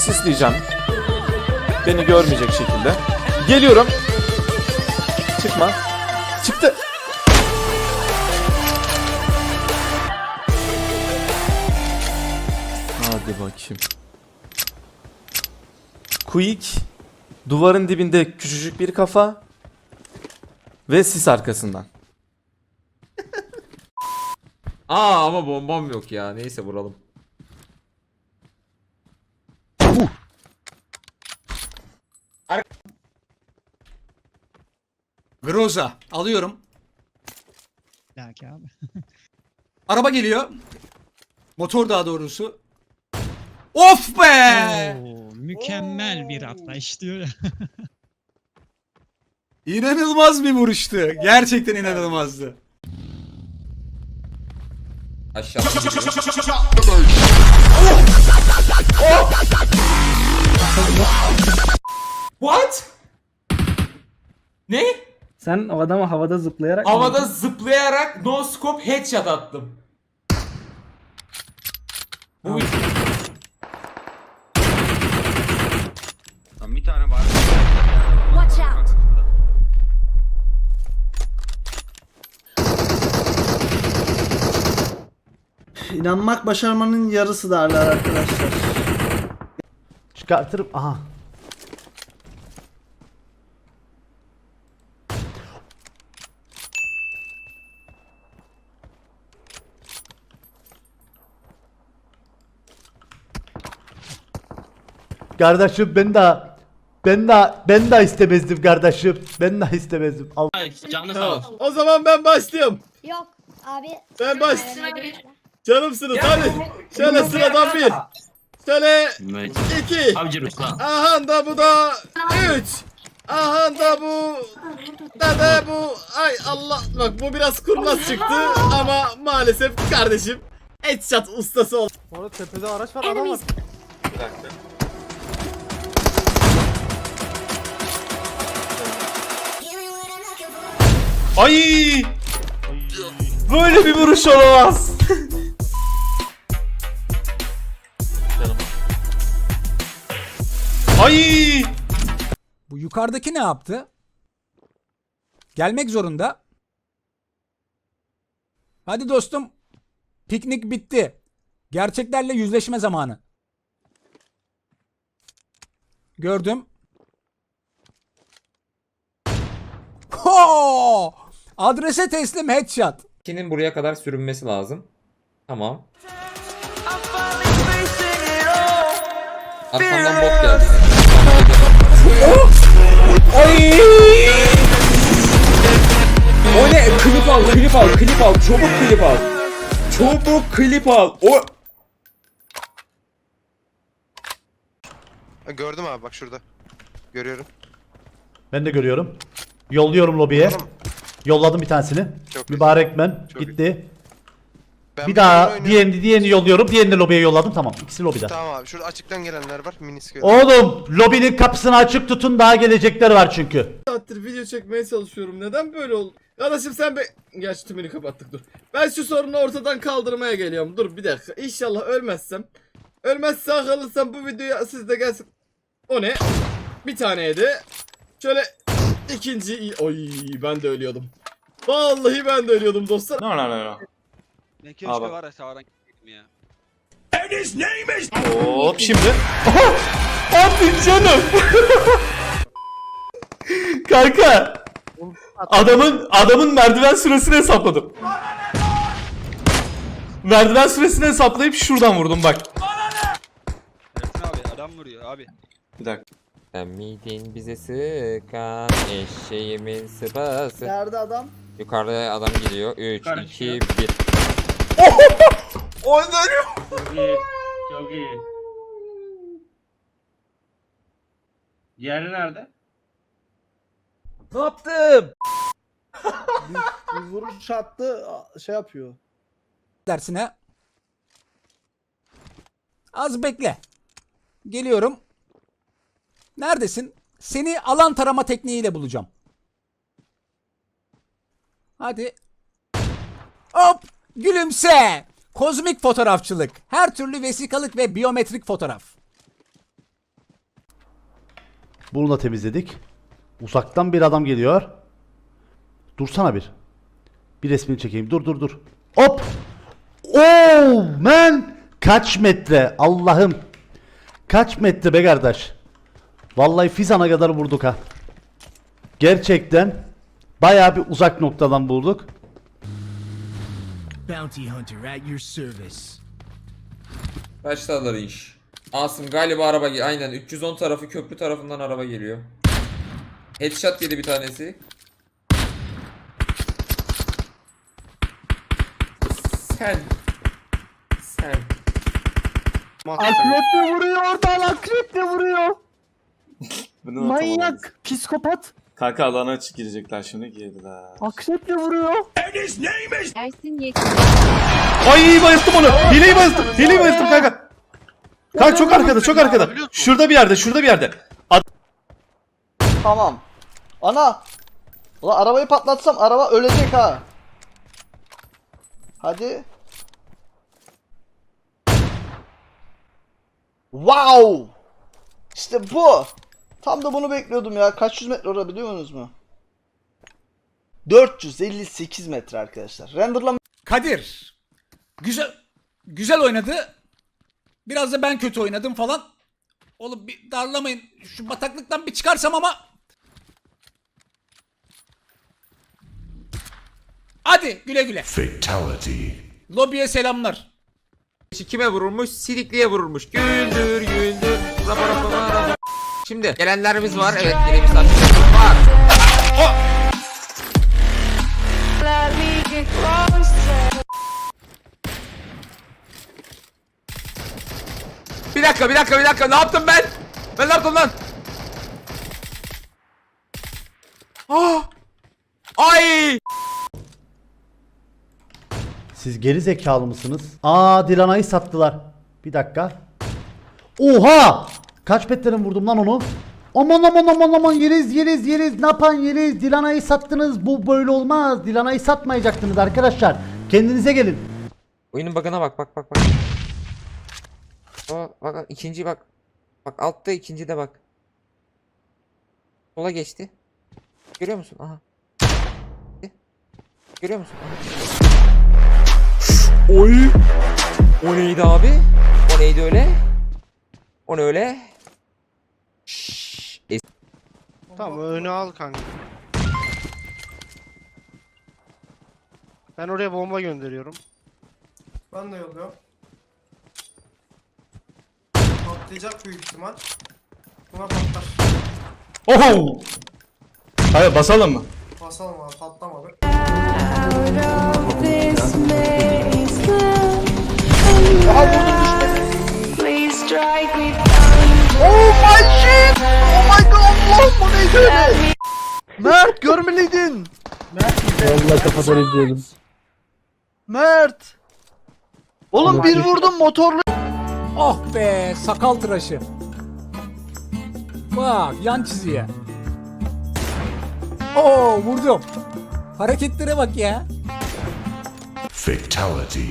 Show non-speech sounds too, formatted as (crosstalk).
sisleyeceğim. Beni görmeyecek şekilde. Geliyorum. Çıkma. Çıktı. Hadi bakayım. Quick. Duvarın dibinde küçücük bir kafa. Ve sis arkasından. (laughs) Aa ama bombam yok ya. Neyse vuralım. Groza alıyorum. Belki abi. Araba geliyor. Motor daha doğrusu. Of be! Oo, mükemmel bir atlayış diyor ya. (laughs) İnanılmaz bir vuruştu. Gerçekten inanılmazdı. Aşağı. (laughs) What? Ne? Sen o adama havada zıplayarak Havada zıplayarak no scope headshot attım. Bu Bir tane var. Watch out! İnanmak başarmanın yarısı derler arkadaşlar. Çıkartırım. Aha. Kardeşim ben de ben de ben de istemezdim kardeşim. Ben de istemezdim. Al. Canlı sağ ol. O zaman ben başlıyorum. Yok abi. Ben baş. Canımsınız hadi. Şöyle sıradan bir. Şöyle iki. Avcı Ruslan. Aha da bu da üç. Aha da bu da da bu. Ay Allah bak bu biraz kurnaz çıktı ama maalesef kardeşim headshot ustası oldu. Orada tepede araç var adam var. Enemies. Ay! Böyle bir vuruş olamaz. Ay! Bu yukarıdaki ne yaptı? Gelmek zorunda. Hadi dostum. Piknik bitti. Gerçeklerle yüzleşme zamanı. Gördüm. Adrese teslim headshot. ikinin buraya kadar sürünmesi lazım. Tamam. Arkamdan bot geldi. Ay! O ne? Klip al, klip al, klip al. Çabuk klip al. Çabuk klip al. O Gördüm abi bak şurada. Görüyorum. Ben de görüyorum. Yolluyorum lobiye. Yolladım bir tanesini. Çok Mübarek ben. Çok Gitti. Ben Bir daha oyunu diğerini, diğerini yolluyorum. Diğerini lobiye yolladım. Tamam. İkisi lobide. Tamam abi şurada açıktan gelenler var. Miniski. Oğlum lobinin kapısını açık tutun. Daha gelecekler var çünkü. saattir video çekmeye çalışıyorum. Neden böyle oldu? Kardeşim sen be... Gerçi tümünü kapattık dur. Ben şu sorunu ortadan kaldırmaya geliyorum. Dur bir dakika. İnşallah ölmezsem. Ölmezse kalırsam bu videoya siz de gelsin. O ne? Bir taneydi. Şöyle ikinci... Oy ben de ölüyordum. Vallahi ben de ölüyordum dostlar. No no no. Ne keşke var ya sağdan ya. Hop şimdi. Hadi canım. (laughs) Kanka. Adamın adamın merdiven süresini hesapladım. Merdiven süresini hesaplayıp şuradan vurdum bak. Ersin abi adam vuruyor abi. Bir dakika. Sen miydin bize sıkan eşeğimin sıpası. Nerede adam? Yukarıda adam geliyor. 3, 2, 1. Çok iyi. Çok iyi. Diğeri nerede? Ne yaptım? Bir vuruş attı şey yapıyor. dersine. Az bekle. Geliyorum. Neredesin? Seni alan tarama tekniğiyle bulacağım. Hadi. Hop! Gülümse! Kozmik fotoğrafçılık. Her türlü vesikalık ve biyometrik fotoğraf. Bunu da temizledik. Uzaktan bir adam geliyor. Dursana bir. Bir resmini çekeyim. Dur dur dur. Hop. Oh man. Kaç metre? Allah'ım. Kaç metre be kardeş? Vallahi Fizan'a kadar vurduk ha. Gerçekten bayağı bir uzak noktadan bulduk. Bounty Hunter at your service. Başladılar iş. Asım galiba araba gel- aynen 310 tarafı köprü tarafından araba geliyor. Headshot yedi bir tanesi. Sen. Sen. Akrep de vuruyor oradan akrep de vuruyor. Manyak. Psikopat. Kanka alana açık girecekler şimdi girdiler. Akrep de vuruyor. Ersin Yekin. Ay bayılttım onu. Hileyi bayılttım. Hileyi bayılttım kanka. Kanka çok arkada çok arkada. Şurada bir yerde şurada bir yerde. Tamam. Ana. Ulan arabayı patlatsam araba ölecek ha. Hadi. Wow. İşte bu. Tam da bunu bekliyordum ya. Kaç yüz metre orada biliyor musunuz mu? 458 metre arkadaşlar. Renderlama Kadir. Güzel güzel oynadı. Biraz da ben kötü oynadım falan. Oğlum bir darlamayın. Şu bataklıktan bir çıkarsam ama. Hadi güle güle. Fatality. Lobiye selamlar. Kime vurulmuş? Silikliye vurulmuş. Güldür güldür. Rapa rapa. Şimdi gelenlerimiz var. Evet yine misafirlerimiz var. Bir dakika bir dakika bir dakika ne yaptım ben? Ben ne yaptım lan? Ah! Ay! Siz geri zekalı mısınız? Aa Dilana'yı sattılar. Bir dakika. Oha! Kaç metreden vurdum lan onu? Aman aman aman aman yeriz yeriz yeriz ne yapan yeriz Dilana'yı sattınız bu böyle olmaz Dilana'yı satmayacaktınız arkadaşlar kendinize gelin Oyunun bug'ına bak bak bak bak. O bak ikinci bak. Bak altta ikinci de bak. Sola geçti. Görüyor musun? Aha. Görüyor musun? Aha. Oy. O neydi abi? O neydi öyle? O ne öyle? Tamam önü al kanka. Ben oraya bomba gönderiyorum. Ben de yolluyorum. Patlayacak büyük ihtimal. Buna patlar. Oho! Hayır basalım mı? Basalım abi patlamadı. Mert görmeliydin. Vallahi kafadan izliyordum. Mert. Oğlum bir vurdum motorlu. Oh be sakal tıraşı. Bak yan çiziye. Oo vurdum. Hareketlere bak ya. Fatality.